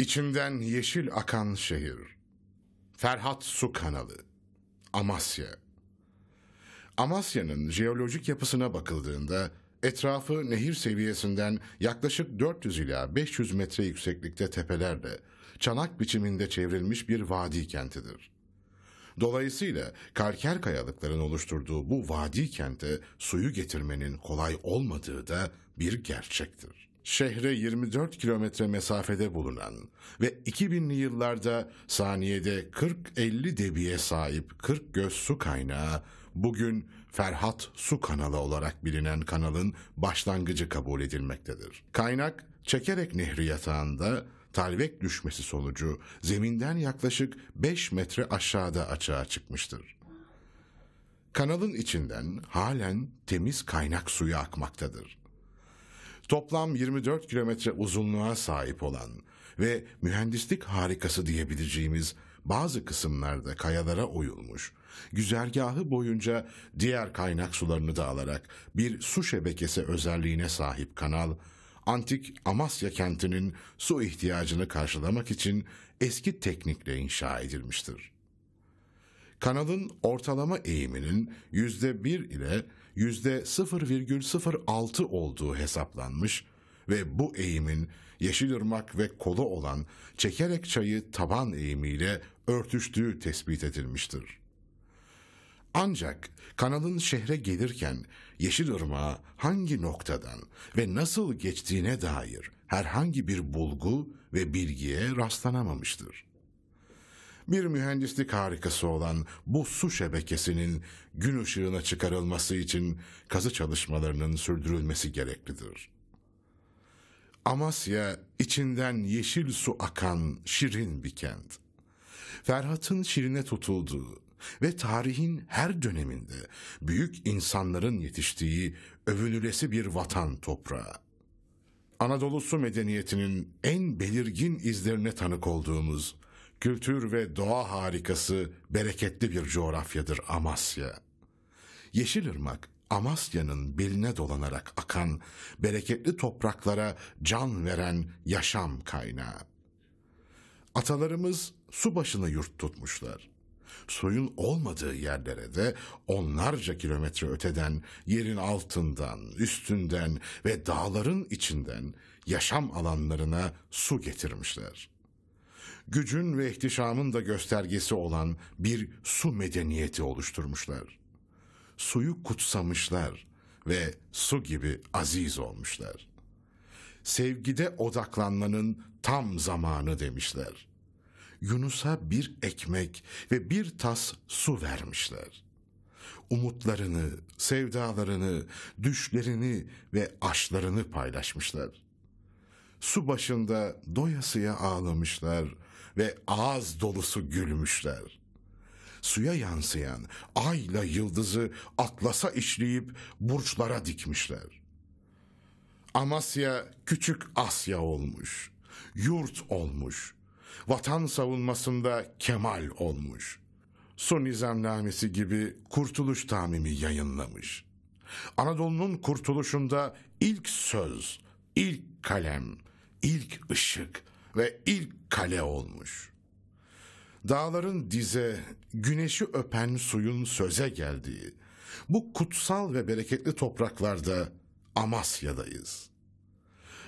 İçimden yeşil akan şehir. Ferhat Su Kanalı. Amasya. Amasya'nın jeolojik yapısına bakıldığında etrafı nehir seviyesinden yaklaşık 400 ila 500 metre yükseklikte tepelerle çanak biçiminde çevrilmiş bir vadi kentidir. Dolayısıyla kalker kayalıkların oluşturduğu bu vadi kente suyu getirmenin kolay olmadığı da bir gerçektir. Şehre 24 kilometre mesafede bulunan ve 2000'li yıllarda saniyede 40-50 debiye sahip 40 göz su kaynağı bugün Ferhat Su Kanalı olarak bilinen kanalın başlangıcı kabul edilmektedir. Kaynak Çekerek Nehri yatağında talvek düşmesi sonucu zeminden yaklaşık 5 metre aşağıda açığa çıkmıştır. Kanalın içinden halen temiz kaynak suyu akmaktadır. Toplam 24 kilometre uzunluğa sahip olan ve mühendislik harikası diyebileceğimiz bazı kısımlarda kayalara oyulmuş, güzergahı boyunca diğer kaynak sularını da alarak bir su şebekesi özelliğine sahip kanal, antik Amasya kentinin su ihtiyacını karşılamak için eski teknikle inşa edilmiştir. Kanalın ortalama eğiminin yüzde bir ile yüzde 0,06 olduğu hesaplanmış ve bu eğimin Yeşilırmak ve kolu olan Çekerek Çayı taban eğimiyle örtüştüğü tespit edilmiştir. Ancak kanalın şehre gelirken Yeşilırmak'a hangi noktadan ve nasıl geçtiğine dair herhangi bir bulgu ve bilgiye rastlanamamıştır. Bir mühendislik harikası olan bu su şebekesinin gün ışığına çıkarılması için kazı çalışmalarının sürdürülmesi gereklidir. Amasya içinden yeşil su akan şirin bir kent. Ferhat'ın şirine tutulduğu ve tarihin her döneminde büyük insanların yetiştiği övünülesi bir vatan toprağı. Anadolu su medeniyetinin en belirgin izlerine tanık olduğumuz kültür ve doğa harikası bereketli bir coğrafyadır Amasya. Yeşilırmak Amasya'nın beline dolanarak akan bereketli topraklara can veren yaşam kaynağı. Atalarımız su başını yurt tutmuşlar. Suyun olmadığı yerlere de onlarca kilometre öteden, yerin altından, üstünden ve dağların içinden yaşam alanlarına su getirmişler. Gücün ve ihtişamın da göstergesi olan bir su medeniyeti oluşturmuşlar. Suyu kutsamışlar ve su gibi aziz olmuşlar. Sevgide odaklanmanın tam zamanı demişler. Yunus'a bir ekmek ve bir tas su vermişler. Umutlarını, sevdalarını, düşlerini ve aşlarını paylaşmışlar. Su başında doyasıya ağlamışlar ve ağız dolusu gülmüşler. Suya yansıyan ayla yıldızı atlasa işleyip burçlara dikmişler. Amasya küçük Asya olmuş, yurt olmuş, vatan savunmasında kemal olmuş. Su nizamnamesi gibi kurtuluş tamimi yayınlamış. Anadolu'nun kurtuluşunda ilk söz, ilk kalem, ilk ışık ve ilk kale olmuş. Dağların dize, güneşi öpen suyun söze geldiği, bu kutsal ve bereketli topraklarda Amasya'dayız.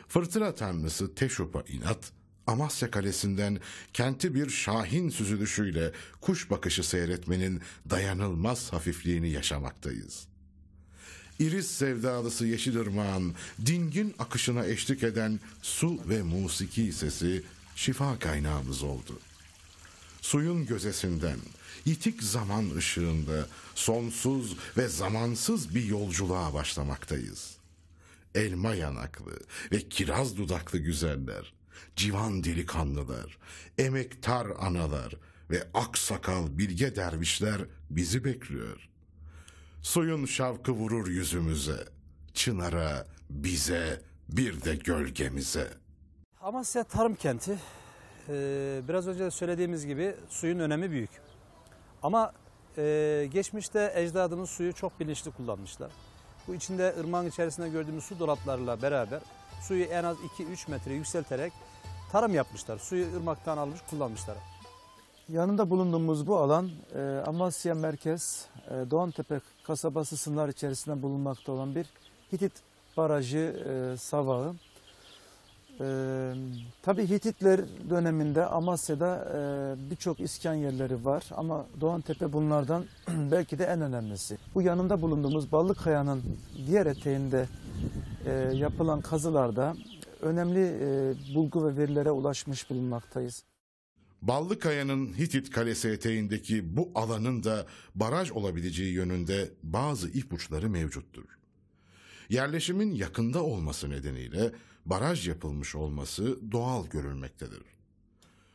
Fırtına tanrısı Teşup'a inat, Amasya Kalesi'nden kenti bir şahin süzülüşüyle kuş bakışı seyretmenin dayanılmaz hafifliğini yaşamaktayız. İris sevdalısı Yeşilırmağın dingin akışına eşlik eden su ve musiki sesi şifa kaynağımız oldu. Suyun gözesinden, yitik zaman ışığında sonsuz ve zamansız bir yolculuğa başlamaktayız. Elma yanaklı ve kiraz dudaklı güzeller, civan delikanlılar, emektar analar ve aksakal bilge dervişler bizi bekliyor. Suyun şavkı vurur yüzümüze, çınara, bize, bir de gölgemize. Amasya tarım kenti. Ee, biraz önce de söylediğimiz gibi suyun önemi büyük. Ama e, geçmişte ecdadımız suyu çok bilinçli kullanmışlar. Bu içinde ırmağın içerisinde gördüğümüz su dolaplarıyla beraber suyu en az 2-3 metre yükselterek tarım yapmışlar. Suyu ırmaktan almış kullanmışlar. Yanında bulunduğumuz bu alan e, Amasya Merkez, e, Doğantepe kasabası sınırlar içerisinde bulunmakta olan bir Hitit Barajı e, savağı. E, tabii Hititler döneminde Amasya'da e, birçok iskan yerleri var ama Doğantepe bunlardan belki de en önemlisi. Bu yanında bulunduğumuz Ballıkaya'nın diğer eteğinde e, yapılan kazılarda önemli e, bulgu ve verilere ulaşmış bulunmaktayız. Ballıkaya'nın Hitit Kalesi eteğindeki bu alanın da baraj olabileceği yönünde bazı ipuçları mevcuttur. Yerleşimin yakında olması nedeniyle baraj yapılmış olması doğal görülmektedir.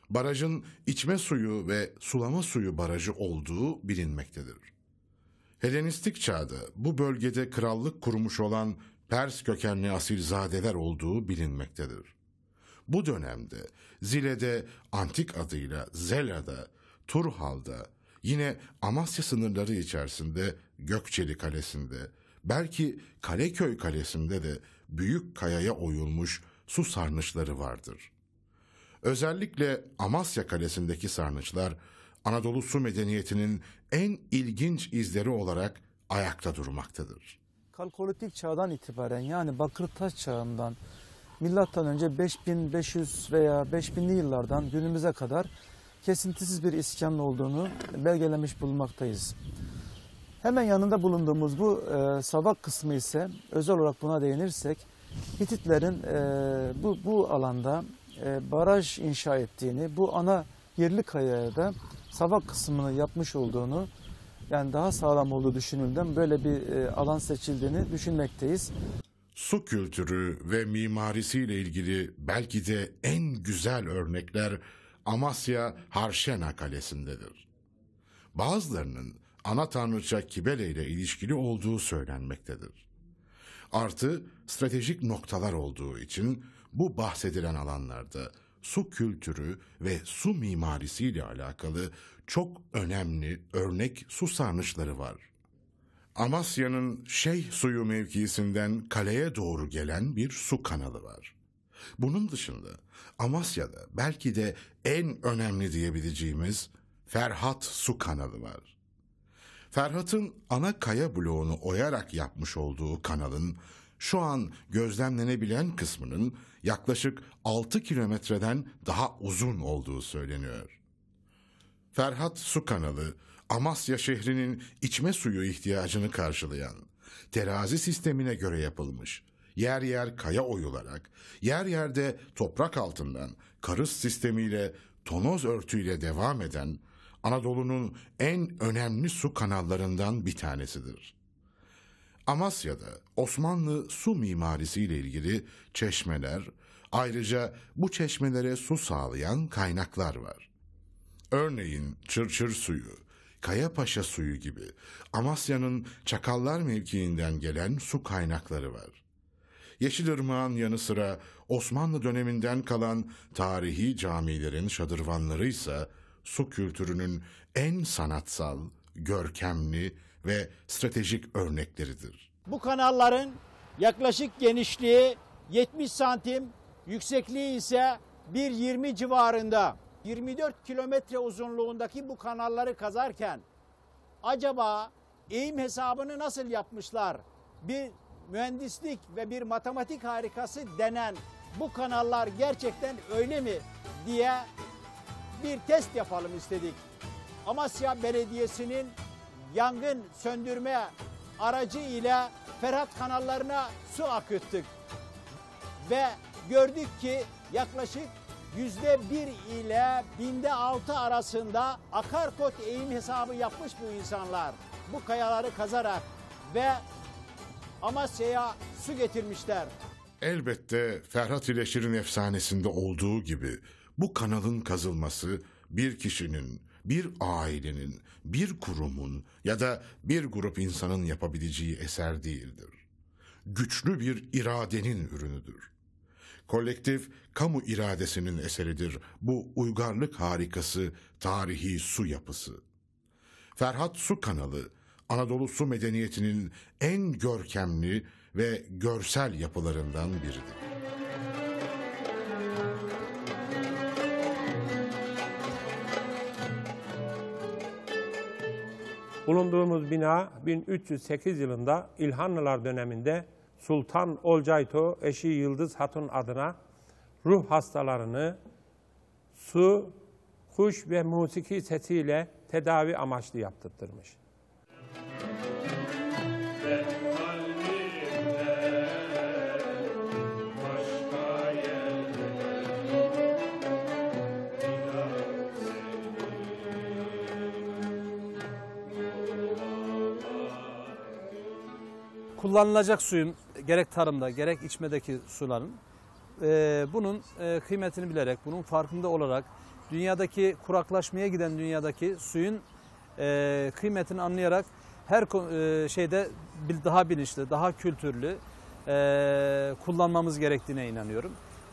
Barajın içme suyu ve sulama suyu barajı olduğu bilinmektedir. Helenistik çağda bu bölgede krallık kurmuş olan Pers kökenli asilzadeler olduğu bilinmektedir. Bu dönemde Zile'de antik adıyla Zela'da, Turhal'da, yine Amasya sınırları içerisinde Gökçeli Kalesi'nde, belki Kaleköy Kalesi'nde de büyük kayaya oyulmuş su sarnıçları vardır. Özellikle Amasya Kalesi'ndeki sarnıçlar Anadolu su medeniyetinin en ilginç izleri olarak ayakta durmaktadır. Kalkolitik çağdan itibaren yani Bakırtaş çağından milattan önce 5500 veya 5000'li yıllardan günümüze kadar kesintisiz bir iskanın olduğunu belgelemiş bulunmaktayız. Hemen yanında bulunduğumuz bu e, savak kısmı ise özel olarak buna değinirsek Hititlerin e, bu, bu alanda e, baraj inşa ettiğini, bu ana yerli kayaya da savak kısmını yapmış olduğunu yani daha sağlam olduğu düşünüldüğünden böyle bir e, alan seçildiğini düşünmekteyiz. Su kültürü ve mimarisiyle ilgili belki de en güzel örnekler Amasya Harşena Kalesi'ndedir. Bazılarının ana tanrıça Kibele ile ilişkili olduğu söylenmektedir. Artı stratejik noktalar olduğu için bu bahsedilen alanlarda su kültürü ve su mimarisiyle alakalı çok önemli örnek su sarnıçları var. Amasya'nın Şeyh suyu mevkisinden kaleye doğru gelen bir su kanalı var. Bunun dışında Amasya'da belki de en önemli diyebileceğimiz Ferhat su kanalı var. Ferhat'ın ana kaya bloğunu oyarak yapmış olduğu kanalın şu an gözlemlenebilen kısmının yaklaşık 6 kilometreden daha uzun olduğu söyleniyor. Ferhat Su Kanalı, Amasya şehrinin içme suyu ihtiyacını karşılayan, terazi sistemine göre yapılmış, yer yer kaya oyularak, yer yerde toprak altından karız sistemiyle, tonoz örtüyle devam eden Anadolu'nun en önemli su kanallarından bir tanesidir. Amasya'da Osmanlı su mimarisiyle ilgili çeşmeler, ayrıca bu çeşmelere su sağlayan kaynaklar var. Örneğin Çırçır suyu, Kayapaşa suyu gibi Amasya'nın Çakallar mevkiinden gelen su kaynakları var. Yeşilırmağın yanı sıra Osmanlı döneminden kalan tarihi camilerin şadırvanları ise su kültürünün en sanatsal, görkemli ve stratejik örnekleridir. Bu kanalların yaklaşık genişliği 70 santim, yüksekliği ise 1.20 civarında. 24 kilometre uzunluğundaki bu kanalları kazarken acaba eğim hesabını nasıl yapmışlar? Bir mühendislik ve bir matematik harikası denen bu kanallar gerçekten öyle mi diye bir test yapalım istedik. Amasya Belediyesi'nin yangın söndürme aracı ile Ferhat kanallarına su akıttık. Ve gördük ki yaklaşık yüzde bir ile binde altı arasında akarkot eğim hesabı yapmış bu insanlar. Bu kayaları kazarak ve Amasya'ya su getirmişler. Elbette Ferhat ile Şirin efsanesinde olduğu gibi bu kanalın kazılması bir kişinin, bir ailenin, bir kurumun ya da bir grup insanın yapabileceği eser değildir. Güçlü bir iradenin ürünüdür kolektif kamu iradesinin eseridir bu uygarlık harikası, tarihi su yapısı. Ferhat Su Kanalı, Anadolu su medeniyetinin en görkemli ve görsel yapılarından biridir. Bulunduğumuz bina 1308 yılında İlhanlılar döneminde Sultan Olcayto eşi Yıldız Hatun adına ruh hastalarını su, kuş ve musiki sesiyle tedavi amaçlı yaptırtırmış. kullanılacak suyun gerek tarımda gerek içmedeki suların e, bunun e, kıymetini bilerek, bunun farkında olarak dünyadaki kuraklaşmaya giden dünyadaki suyun e, kıymetini anlayarak her e, şeyde daha bilinçli, daha kültürlü e, kullanmamız gerektiğine inanıyorum.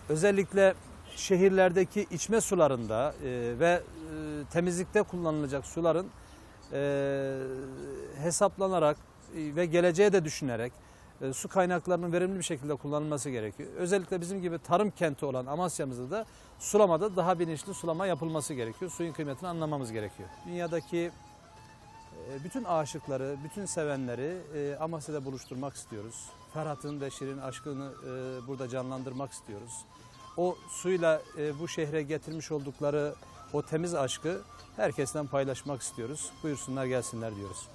Özellikle şehirlerdeki içme sularında e, ve e, temizlikte kullanılacak suların e, hesaplanarak e, ve geleceğe de düşünerek e, su kaynaklarının verimli bir şekilde kullanılması gerekiyor. Özellikle bizim gibi tarım kenti olan Amasya'mızda da sulamada daha bilinçli sulama yapılması gerekiyor. Suyun kıymetini anlamamız gerekiyor. Dünyadaki e, bütün aşıkları, bütün sevenleri e, Amasya'da buluşturmak istiyoruz. Ferhat'ın ve Şirin aşkını burada canlandırmak istiyoruz. O suyla bu şehre getirmiş oldukları o temiz aşkı herkesten paylaşmak istiyoruz. Buyursunlar gelsinler diyoruz.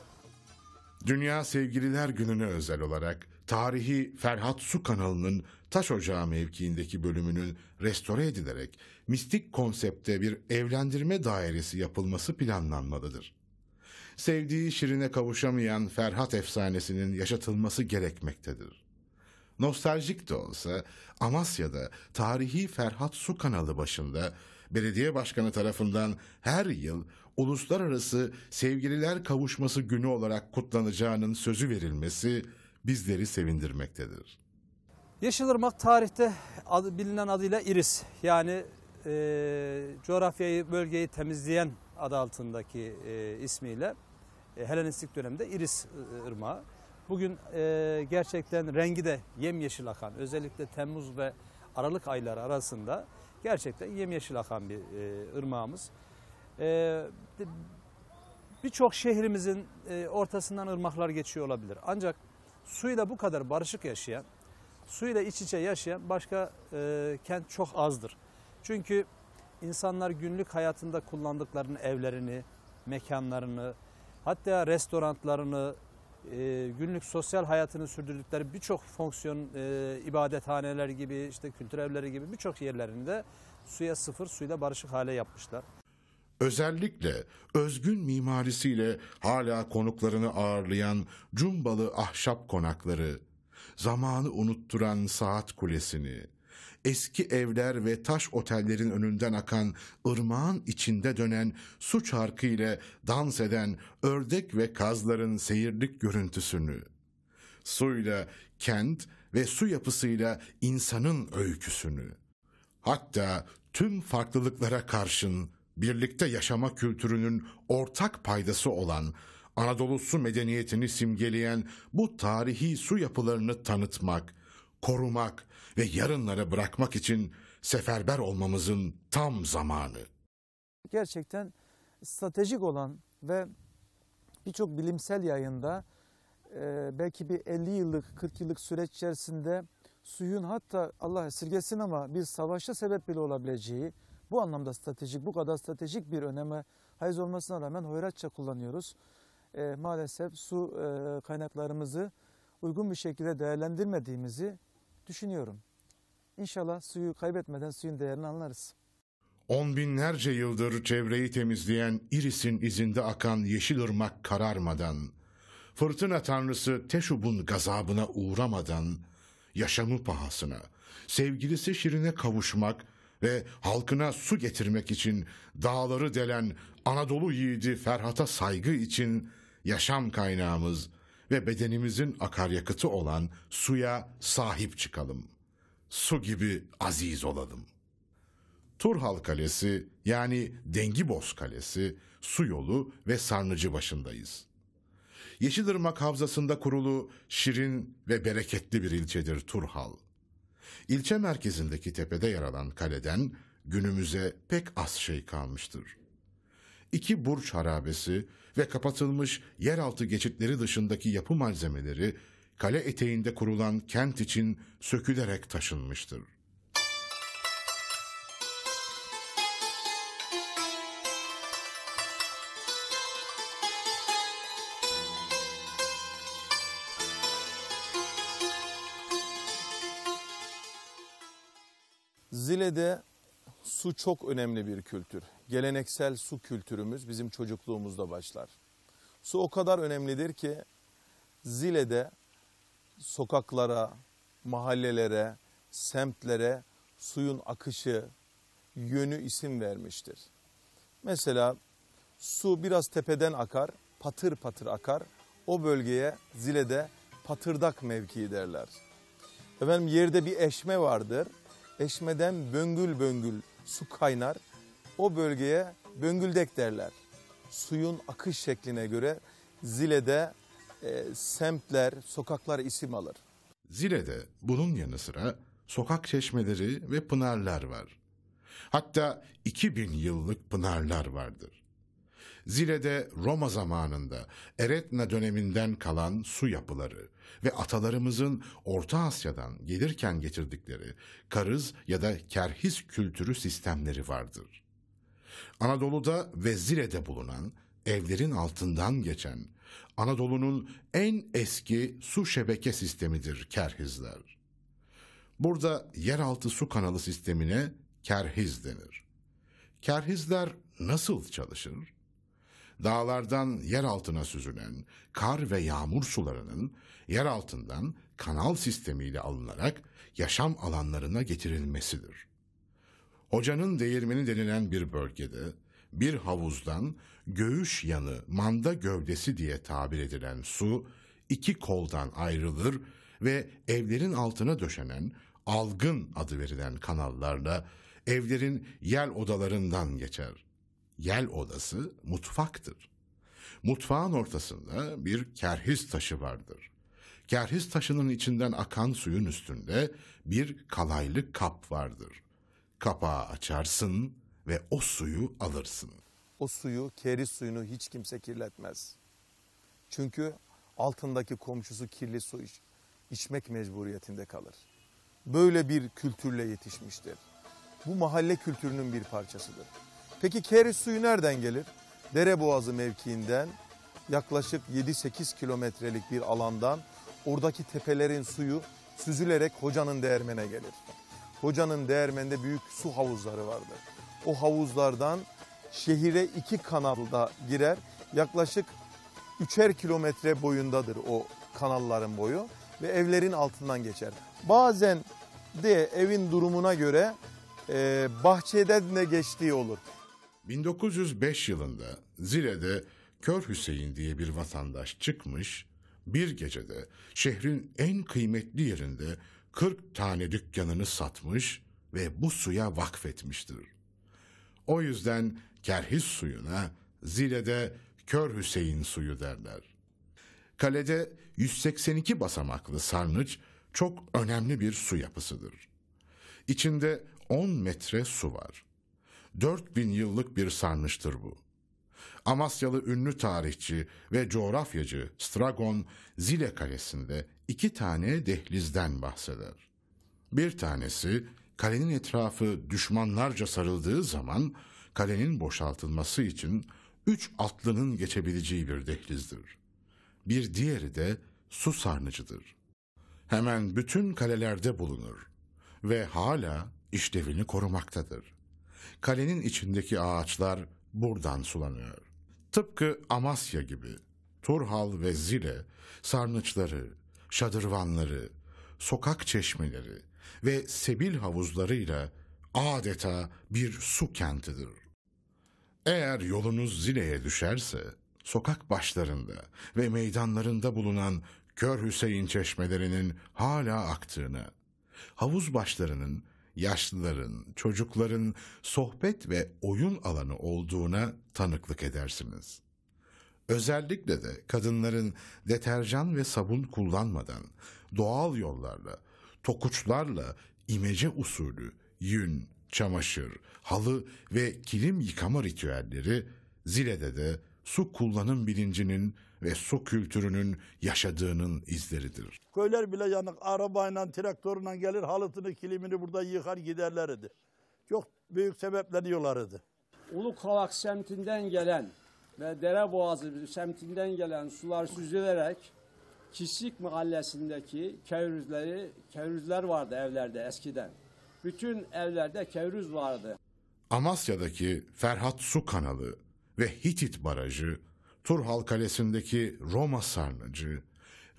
Dünya Sevgililer Günü'ne özel olarak tarihi Ferhat Su kanalının Taş Ocağı mevkiindeki bölümünün restore edilerek mistik konsepte bir evlendirme dairesi yapılması planlanmalıdır. Sevdiği Şirin'e kavuşamayan Ferhat efsanesinin yaşatılması gerekmektedir. Nostaljik de olsa Amasya'da tarihi Ferhat Su kanalı başında belediye başkanı tarafından her yıl uluslararası sevgililer kavuşması günü olarak kutlanacağının sözü verilmesi bizleri sevindirmektedir. Yeşilırmak tarihte adı, bilinen adıyla iris yani e, coğrafyayı, bölgeyi temizleyen adı altındaki e, ismiyle e, Helenistik dönemde iris e, ırmağı. Bugün e, gerçekten rengi de yemyeşil akan özellikle Temmuz ve Aralık ayları arasında gerçekten yemyeşil akan bir e, ırmağımız. E, Birçok şehrimizin e, ortasından ırmaklar geçiyor olabilir. Ancak suyla bu kadar barışık yaşayan, suyla iç içe yaşayan başka e, kent çok azdır. Çünkü insanlar günlük hayatında kullandıklarını, evlerini, mekanlarını, hatta restoranlarını, e, günlük sosyal hayatını sürdürdükleri birçok fonksiyon, e, ibadethaneler gibi, işte kültür evleri gibi birçok yerlerinde suya sıfır, suyla barışık hale yapmışlar. Özellikle özgün mimarisiyle hala konuklarını ağırlayan cumbalı ahşap konakları, zamanı unutturan saat kulesini, eski evler ve taş otellerin önünden akan ırmağın içinde dönen su çarkı ile dans eden ördek ve kazların seyirlik görüntüsünü, suyla kent ve su yapısıyla insanın öyküsünü, Hatta tüm farklılıklara karşın birlikte yaşama kültürünün ortak paydası olan Anadolu su medeniyetini simgeleyen bu tarihi su yapılarını tanıtmak, korumak ve yarınlara bırakmak için seferber olmamızın tam zamanı. gerçekten stratejik olan ve birçok bilimsel yayında e, belki bir 50 yıllık 40 yıllık süreç içerisinde suyun hatta Allah esirgesin ama bir savaşa sebep bile olabileceği bu anlamda stratejik bu kadar stratejik bir öneme haiz olmasına rağmen hoyratça kullanıyoruz. E, maalesef su e, kaynaklarımızı uygun bir şekilde değerlendirmediğimizi düşünüyorum. İnşallah suyu kaybetmeden suyun değerini anlarız. On binlerce yıldır çevreyi temizleyen Iris'in izinde akan yeşil ırmak kararmadan, fırtına tanrısı Teşub'un gazabına uğramadan, yaşamı pahasına, sevgilisi Şirin'e kavuşmak ve halkına su getirmek için dağları delen Anadolu yiğidi Ferhat'a saygı için yaşam kaynağımız ve bedenimizin akaryakıtı olan suya sahip çıkalım. Su gibi aziz olalım. Turhal Kalesi yani Dengiboz Kalesi, su yolu ve sarnıcı başındayız. Yeşilırmak Havzası'nda kurulu şirin ve bereketli bir ilçedir Turhal. İlçe merkezindeki tepede yer alan kaleden günümüze pek az şey kalmıştır. iki burç harabesi ve kapatılmış yeraltı geçitleri dışındaki yapı malzemeleri kale eteğinde kurulan kent için sökülerek taşınmıştır. Zile'de su çok önemli bir kültür. Geleneksel su kültürümüz bizim çocukluğumuzda başlar. Su o kadar önemlidir ki Zile'de sokaklara, mahallelere, semtlere suyun akışı, yönü isim vermiştir. Mesela su biraz tepeden akar, patır patır akar. O bölgeye Zile'de patırdak mevkii derler. Efendim yerde bir eşme vardır. Eşmeden böngül böngül su kaynar. O bölgeye böngüldek derler. Suyun akış şekline göre Zile'de e, semtler, sokaklar isim alır. Zile'de bunun yanı sıra sokak çeşmeleri ve pınarlar var. Hatta 2000 yıllık pınarlar vardır. Zile'de Roma zamanında Eretna döneminden kalan su yapıları ve atalarımızın Orta Asya'dan gelirken getirdikleri karız ya da kerhis kültürü sistemleri vardır. Anadolu'da ve Zile'de bulunan evlerin altından geçen Anadolu'nun en eski su şebeke sistemidir kerhizler. Burada yeraltı su kanalı sistemine kerhiz denir. Kerhizler nasıl çalışır? Dağlardan yer altına süzülen kar ve yağmur sularının yer altından kanal sistemiyle alınarak yaşam alanlarına getirilmesidir. Hocanın değirmeni denilen bir bölgede bir havuzdan göğüş yanı manda gövdesi diye tabir edilen su iki koldan ayrılır ve evlerin altına döşenen algın adı verilen kanallarla evlerin yel odalarından geçer. Yel odası mutfaktır. Mutfağın ortasında bir kerhiz taşı vardır. Kerhiz taşının içinden akan suyun üstünde bir kalaylı kap vardır. Kapağı açarsın ve o suyu alırsın. O suyu, keriz suyunu hiç kimse kirletmez. Çünkü altındaki komşusu kirli su iç, içmek mecburiyetinde kalır. Böyle bir kültürle yetişmiştir. Bu mahalle kültürünün bir parçasıdır. Peki keriz suyu nereden gelir? Dereboğazı mevkiinden yaklaşık 7-8 kilometrelik bir alandan oradaki tepelerin suyu süzülerek hocanın değirmene gelir. Hocanın değirmeninde büyük su havuzları vardır. O havuzlardan şehire iki kanalda girer. Yaklaşık üçer kilometre boyundadır o kanalların boyu ve evlerin altından geçer. Bazen de evin durumuna göre e, bahçeden de geçtiği olur. 1905 yılında Zile'de Kör Hüseyin diye bir vatandaş çıkmış, bir gecede şehrin en kıymetli yerinde 40 tane dükkanını satmış ve bu suya vakfetmiştir. O yüzden kerhiz suyuna Zile'de Kör Hüseyin suyu derler. Kalede 182 basamaklı sarnıç çok önemli bir su yapısıdır. İçinde 10 metre su var. 4000 yıllık bir sarnıçtır bu. Amasyalı ünlü tarihçi ve coğrafyacı Stragon Zile Kalesi'nde iki tane dehlizden bahseder. Bir tanesi kalenin etrafı düşmanlarca sarıldığı zaman kalenin boşaltılması için üç atlının geçebileceği bir dehlizdir. Bir diğeri de su sarnıcıdır. Hemen bütün kalelerde bulunur ve hala işlevini korumaktadır. Kalenin içindeki ağaçlar buradan sulanıyor. Tıpkı Amasya gibi Turhal ve Zile sarnıçları, şadırvanları, sokak çeşmeleri ve sebil havuzlarıyla adeta bir su kentidir. Eğer yolunuz Zile'ye düşerse, sokak başlarında ve meydanlarında bulunan Kör Hüseyin çeşmelerinin hala aktığını, havuz başlarının yaşlıların, çocukların sohbet ve oyun alanı olduğuna tanıklık edersiniz. Özellikle de kadınların deterjan ve sabun kullanmadan doğal yollarla, tokuçlarla imece usulü yün, çamaşır, halı ve kilim yıkama ritüelleri Zile'de de su kullanım bilincinin ve su kültürünün yaşadığının izleridir. Köyler bile yanık arabayla, traktörle gelir halıtını, kilimini burada yıkar giderler idi. Çok büyük sebepleniyorlar idi. Ulukavak semtinden gelen ve Dereboğazı semtinden gelen sular süzülerek Kisik mahallesindeki kevrüzleri, kevrüzler vardı evlerde eskiden. Bütün evlerde kevrüz vardı. Amasya'daki Ferhat Su Kanalı ve Hitit Barajı, Turhal Kalesi'ndeki Roma Sarnıcı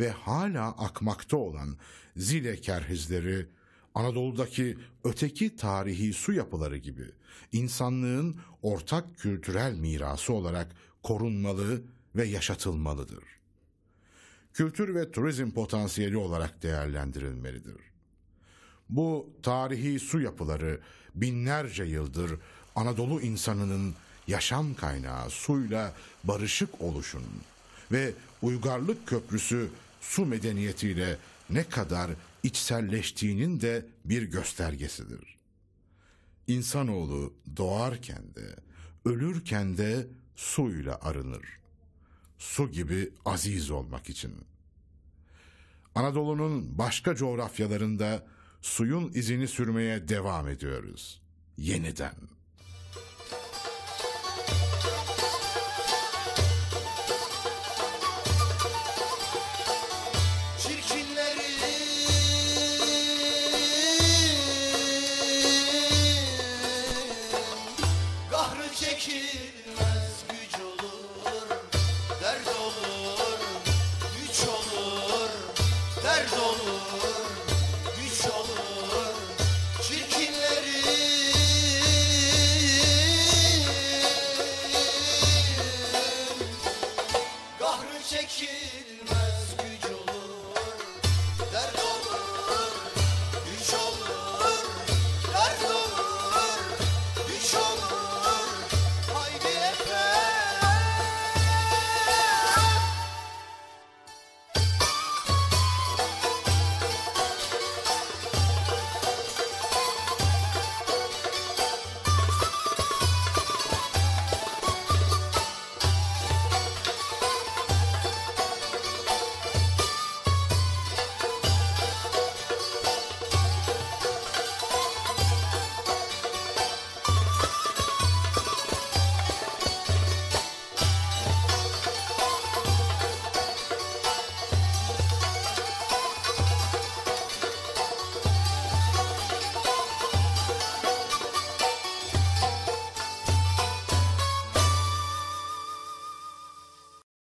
ve hala akmakta olan Zile kerhizleri, Anadolu'daki öteki tarihi su yapıları gibi insanlığın ortak kültürel mirası olarak korunmalı ve yaşatılmalıdır. Kültür ve turizm potansiyeli olarak değerlendirilmelidir. Bu tarihi su yapıları binlerce yıldır Anadolu insanının yaşam kaynağı suyla barışık oluşunun ve uygarlık köprüsü su medeniyetiyle ne kadar içselleştiğinin de bir göstergesidir. İnsanoğlu doğarken de ölürken de suyla arınır. Su gibi aziz olmak için. Anadolu'nun başka coğrafyalarında suyun izini sürmeye devam ediyoruz. Yeniden.